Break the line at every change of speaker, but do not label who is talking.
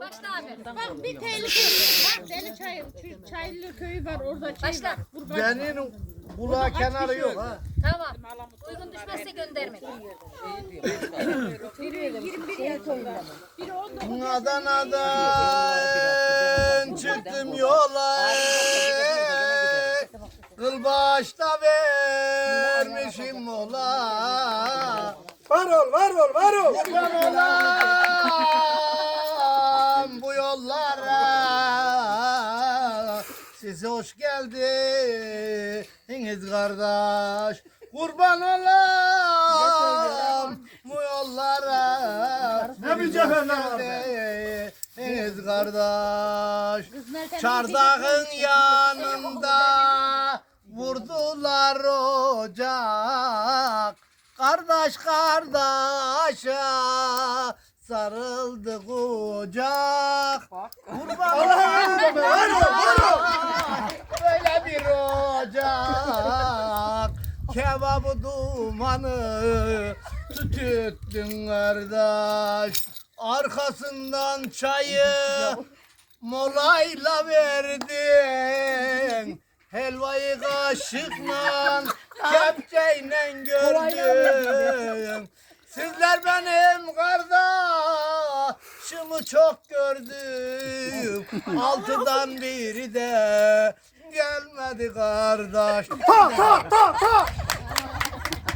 Başla abi.
Bak bir tehlike. Bak Deli Çay, Çaylı köyü var orada şey
Başla.
var. Burgaç.
Benim kulağa kenarı yok ha.
Tamam. Uygun düşmezse göndermek.
Adana'dan çıktım yola. Kılbaşta vermişim mola.
Var ol, var ol, var ol.
Kurban olam Size hoş geldiniz kardeş. Kurban olam bu yollara.
Ne var
Deniz kardeş. Çardağın yanında Vurdular ocak. Kardeş kardeşe Sarıldı kucak Kurban Kebabı dumanı Tütüttün kardeş Arkasından çayı molayla verdin. Helvayı kaşıkla kepçeyle gördüm. Sizler benim kardeşimi çok gördüm. Altıdan biri de gelmedi kardeş.
Ta ta ta ta.